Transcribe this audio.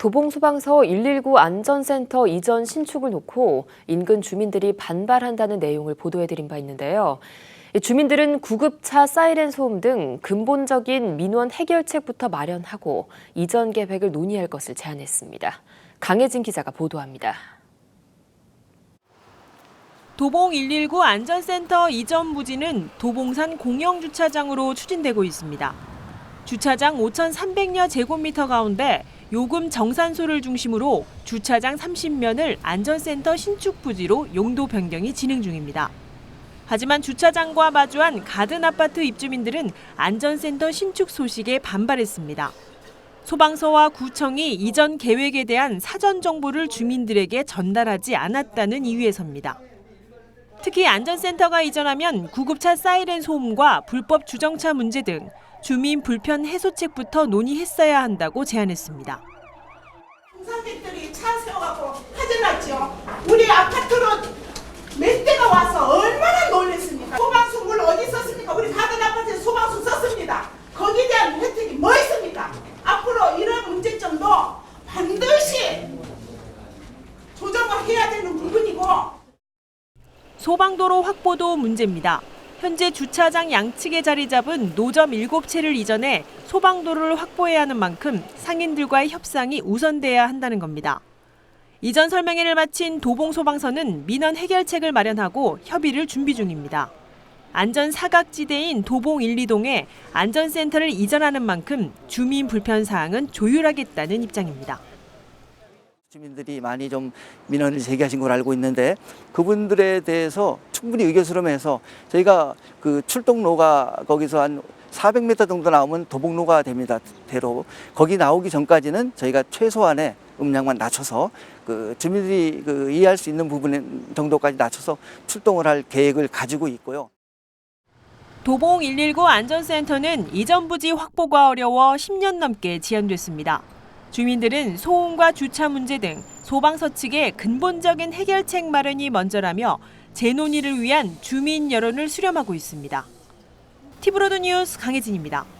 도봉소방서 119 안전센터 이전 신축을 놓고 인근 주민들이 반발한다는 내용을 보도해드린 바 있는데요. 이 주민들은 구급차 사이렌 소음 등 근본적인 민원 해결책부터 마련하고 이전 계획을 논의할 것을 제안했습니다. 강혜진 기자가 보도합니다. 도봉 119 안전센터 이전 부지는 도봉산 공영 주차장으로 추진되고 있습니다. 주차장 5,300여 제곱미터 가운데 요금 정산소를 중심으로 주차장 30면을 안전센터 신축 부지로 용도 변경이 진행 중입니다. 하지만 주차장과 마주한 가든 아파트 입주민들은 안전센터 신축 소식에 반발했습니다. 소방서와 구청이 이전 계획에 대한 사전 정보를 주민들에게 전달하지 않았다는 이유에서입니다. 특히 안전센터가 이전하면 구급차 사이렌 소음과 불법 주정차 문제 등 주민 불편 해소책부터 논의했어야 한다고 제안했습니다. 공사객들이 차 세워갖고 하져났죠. 우리 아파트로 몇 대가 와서 얼마나 놀랬습니까? 소방수 물 어디 썼습니까? 우리 가든 아파트에 소방수 썼습니다. 거기에 대한 혜택이 뭐 있습니까? 앞으로 이런 문제점도 반드시 조정을 해야 되는 부분이고 소방도로 확보도 문제입니다. 현재 주차장 양측에 자리 잡은 노점 7채를 이전해 소방도로를 확보해야 하는 만큼 상인들과의 협상이 우선돼야 한다는 겁니다. 이전 설명회를 마친 도봉소방서는 민원 해결책을 마련하고 협의를 준비 중입니다. 안전 사각지대인 도봉 1, 2동에 안전센터를 이전하는 만큼 주민 불편 사항은 조율하겠다는 입장입니다. 주민들이 많이 좀 민원을 제기하신 걸 알고 있는데 그분들에 대해서 충분히 의견 수렴해서 저희가 그 출동로가 거기서 한 400m 정도 나오면 도봉로가 됩니다. 대로 거기 나오기 전까지는 저희가 최소한의 음량만 낮춰서 그 주민들이 그 이해할 수 있는 부분 정도까지 낮춰서 출동을 할 계획을 가지고 있고요. 도봉 119 안전센터는 이전 부지 확보가 어려워 10년 넘게 지연됐습니다. 주민들은 소음과 주차 문제 등 소방서 측의 근본적인 해결책 마련이 먼저라며 재논의를 위한 주민 여론을 수렴하고 있습니다. 티브로드 뉴스 강혜진입니다.